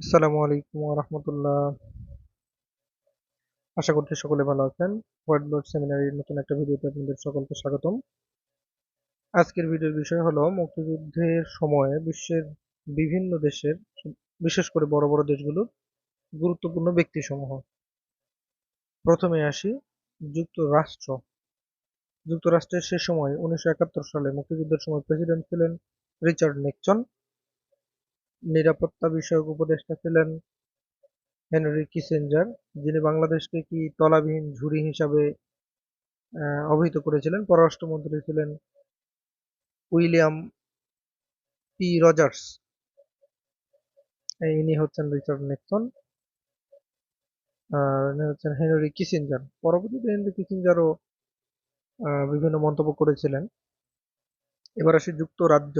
আসসালামু আলাইকুম রহমতুল্লাহ আশা করছি সকলে ভালো আছেন। হোয়াইট বোর্ড সেমিনারির নতুন একটা ভিডিওতে আপনাদের সকলকে স্বাগতম। আজকের ভিডিওর বিষয় হলো মুক্তিযুদ্ধের সময়ে বিশ্বের বিভিন্ন দেশের, বিশেষ করে বড় বড় দেশগুলোর গুরুত্বপূর্ণ ব্যক্তিসমূহ। প্রথমে আসি, যুক্তরাষ্ট্র। যুক্তরাষ্ট্রের সে সময় উনিশশো একাত্তর সালে মুক্তিযুদ্ধের সময় প্রেসিডেন্ট ছিলেন রিচার্ড নিক্সন। নিরাপত্তা বিষয়ক উপদেষ্টা ছিলেন হেনরি কিসেঞ্জার, যিনি বাংলাদেশকে কি তলাবিহীন ঝুড়ি হিসাবে অভিহিত করেছিলেন। পররাষ্ট্রমন্ত্রী ছিলেন উইলিয়াম পি রজার্স। ইনি হচ্ছেন রিচার্ড নিক্সন। আর ইনি হচ্ছেন হেনরি কিসেঞ্জার। পরবর্তীতে হেনরি কিসেঞ্জারও বিভিন্ন মন্তব্য করেছিলেন। এবার আসি যুক্তরাজ্য।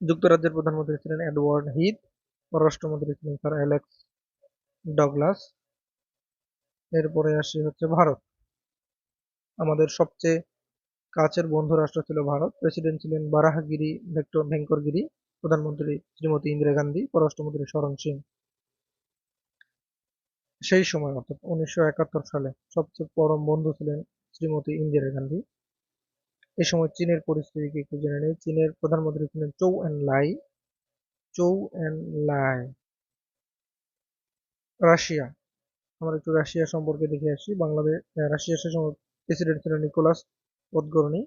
যুক্তরাজ্যের প্রধানমন্ত্রী ছিলেন এডওয়ার্ড হিথ পররাষ্ট্রমন্ত্রী ছিলেন স্যার অ্যালেক্স ডগলাস। এরপরে আসি হচ্ছে ভারত। আমাদের সবচেয়ে কাছের বন্ধু রাষ্ট্র ছিল ভারত। প্রেসিডেন্ট ছিলেন বারাহাগিরি ভেক্টর ভেঙ্করগিরি, প্রধানমন্ত্রী শ্রীমতী ইন্দিরা গান্ধী, পররাষ্ট্রমন্ত্রী শরণ সিং। সেই সময় অর্থাৎ উনিশশো একাত্তর সালে সবচেয়ে পরম বন্ধু ছিলেন শ্রীমতী ইন্দিরা গান্ধী। এ সময় চীনের পরিস্থিতিকে একটু জেনে নেই। চীনের প্রধানমন্ত্রী ছিলেন চৌ এন লাই। চৌ এন লাই। রাশিয়া। আমরা একটু রাশিয়া সম্পর্কে দেখে আসি। বাংলাদেশ রাশিয়ার সে সময় প্রেসিডেন্ট ছিলেন নিকোলাস পদগরনি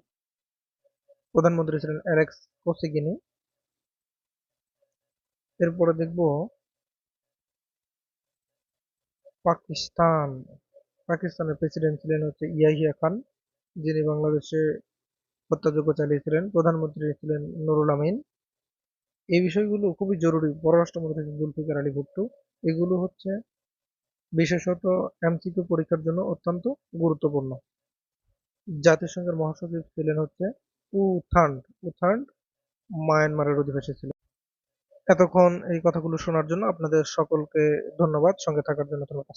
প্রধানমন্ত্রী ছিলেন অ্যালেক্স কোসিগিনি। এরপরে দেখব পাকিস্তান। পাকিস্তানের প্রেসিডেন্ট ছিলেন হচ্ছে ইয়াহিয়া খান, যিনি বাংলাদেশে হত্যাযজ্ঞ চালিয়েছিলেন, প্রধানমন্ত্রী ছিলেন নুরুল আমিন। এই বিষয়গুলো খুবই জরুরি, পররাষ্ট্রমন্ত্রী জুলফিকার আলী ভুট্টো। এগুলো হচ্ছে বিশেষত এমসিকিউ পরীক্ষার জন্য অত্যন্ত গুরুত্বপূর্ণ। জাতিসংঘের মহাসচিব ছিলেন হচ্ছে উথান্ড উথান্ড মায়ানমারের অধিবাসী ছিলেন। এতক্ষণ এই কথাগুলো শোনার জন্য আপনাদের সকলকে ধন্যবাদ। সঙ্গে থাকার জন্য ধন্যবাদ।